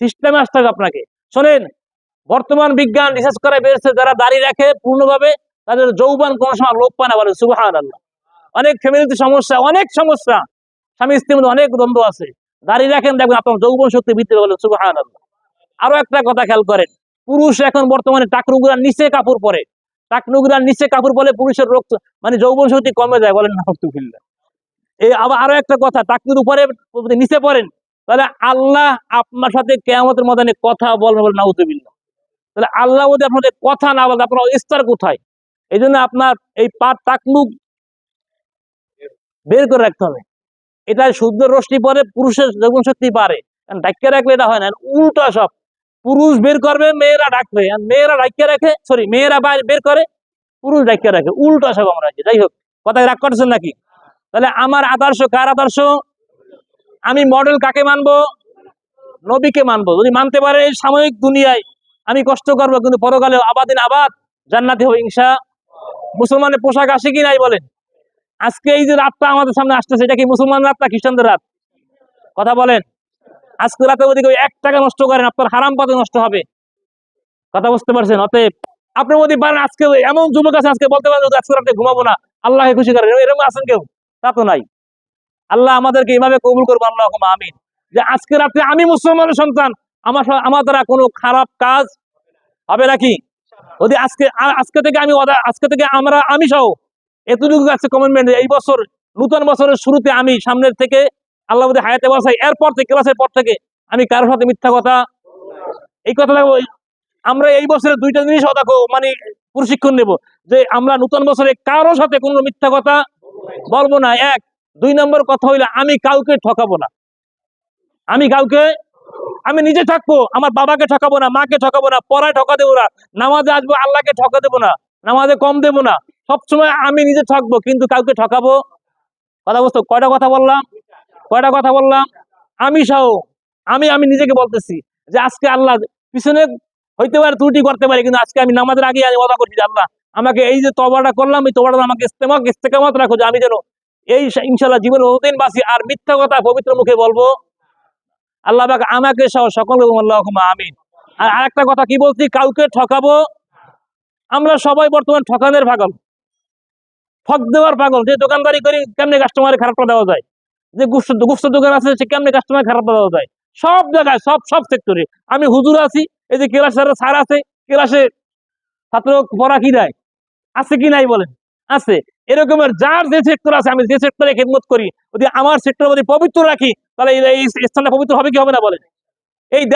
সিস্টেমে আসতে হবে আপনাকে। শোনেন, বর্তমান বিজ্ঞান রিসার্চ করে বেরোচ্ছে যারা দাড়ি রাখে পূর্ণভাবে, তাদের যৌবন কোনো সময় লোপ পায় না বলে আল্লাহ অনেক ফ্যামিলিতে সমস্যা, অনেক সমস্যা। স্বামী স্ত্রীর মধ্যে অনেক দ্বন্দ্ব আছে। দাড়ি রাখেন, দেখবেন আপনার যৌবন শক্তি বৃদ্ধি বলে আল্লাহ আরও একটা কথা খেয়াল করেন, পুরুষ এখন বর্তমানে টাকনুগুলার নিচে কাপড় পরে। টাকনুগুলার নিচে কাপড় পরে পুরুষের রোগ মানে যৌবন শক্তি কমে যায় বলেন নাহতুবিল্লাহ এই আবার আরও একটা কথা, টাকনুর উপরে নিচে পড়েন তাহলে আল্লাহ আপনার সাথে কেয়ামতের ময়দানে কথা বলবে বলে নাউতুবিল্লাহ তাহলে আল্লাহ যদি আপনাদের কথা না বলে, আপনার স্তর কোথায়? এই জন্য আপনার এই পা টাকলুক বের করে রাখতে হবে। এটা শুদ্ধ রশ্মি পরে পুরুষের যৌবন শক্তি পারে ডাক্কে রাখলে এটা হয় না উল্টা সব। পুরুষ বের করবে, মেয়েরা ডাকবে মেয়েরা ডাক্কে রাখে সরি মেয়েরা বাইরে বের করে, পুরুষ ডাক্কে রাখে, উল্টা সব আমরা যাই হোক, কথায় রাগ করছেন নাকি? তাহলে আমার আদর্শ কার আদর্শ? আমি মডেল কাকে মানবো? নবীকে মানবো। যদি মানতে পারে এই সাময়িক দুনিয়ায়, আমি কষ্ট করব, কিন্তু পরকালে আবাদিন আবাদ, জান্নাতি হবে মুসলমানের পোশাক আসে কি নাই বলেন? আজকে এই যে রাতটা আমাদের সামনে আসতেছে, এটা কি মুসলমান রাত না খ্রিস্টানদের রাত? কথা বলেন। আজকে রাতে ওদিকে ওই এক টাকা নষ্ট করেন, আপনার হারাম পাতে নষ্ট হবে। কথা বুঝতে পারছেন? অতএব আপনার মধ্যে পারেন, আজকে এমন যুবক আছে, আজকে বলতে পারেন, আজকে রাতে ঘুমাবো না, আল্লাহকে খুশি করেন। এরকম আছেন কেউ? তা তো নাই। আল্লাহ আমাদেরকে এইভাবে কবুল করব আল্লাহ আমিন। যে আজকে রাতে আমি মুসলমানের সন্তান, আমার আমার দ্বারা কোনো খারাপ কাজ হবে নাকি? যদি আজকে আজকে থেকে আমি আজকে থেকে আমরা, আমি সহ এতটুকু আছে কমিটমেন্ট এই বছর, নতুন বছরের শুরুতে আমি সামনের থেকে আল্লাহ হায়াতে বসাই, এরপর থেকে, ক্লাসের পর থেকে আমি কারোর সাথে মিথ্যা কথা, এই ওই- আমরা এই বছরে দুইটা জিনিস দেখো মানে প্রশিক্ষণ নেব, যে আমরা নতুন বছরে কারোর সাথে কোনো মিথ্যা কথা বলব না। এক দুই নম্বর কথা হইল, আমি কাউকে ঠকাবো না। আমি কাউকে, আমি নিজে থাকব আমার বাবাকে ঠকাবো না, মাকে ঠকাবো না, পড়ায় ঠকা দেবো না, নামাজে আসব, আল্লাহকে ঠকা দেবো না, নামাজে কম দেবো না, সবসময় আমি নিজে ঠকবো, কিন্তু কাউকে ঠকাবো? কথা বুঝতো কয়টা কথা বললাম? কয়টা কথা বললাম? আমি সহ, আমি আমি নিজেকে বলতেছি যে আজকে আল্লাহ পিছনে হইতে পারে ত্রুটি করতে পারে, কিন্তু আজকে আমি নামাজের আগে আমি ওয়াদা করছি আল্লাহ, আমাকে এই যে তবাটা করলাম, এই তবাটা আমাকে ইস্তেমাক ইস্তেকামত রাখো যে আমি যেন এই ইনশাল্লাহ জীবনে ওদিন বাসি আর মিথ্যা কথা পবিত্র মুখে বলব। আল্লাহ পাক আমাকে সহ সকল আমিন। আর আরেকটা কথা কি বলছি, কাউকে ঠকাবো, আমরা সবাই বর্তমান ঠকানের পাগল। ঠক দেওয়ার পাগল, যে দোকানদারি করি কেমনে কাস্টমারে খারাপটা দেওয়া যায়? যে গুস্ত গুস্ত দোকান আছে, সে কেমনে কাস্টমার খারাপ দেওয়া যায়? সব জায়গায়, সব সব সেক্টরে আমি হুজুর আছি, এই যে ক্লাসের স্যার আছে, ক্লাসে ছাত্র পড়া কি দেয় আছে কি নাই বলেন? আছে। এরকমের যার যে সেক্টর আছে, আমি যে সেক্টরে খেদমত করি, যদি আমার সেক্টর যদি পবিত্র রাখি, তাহলে এই স্থানটা পবিত্র হবে কি হবে না বলেন?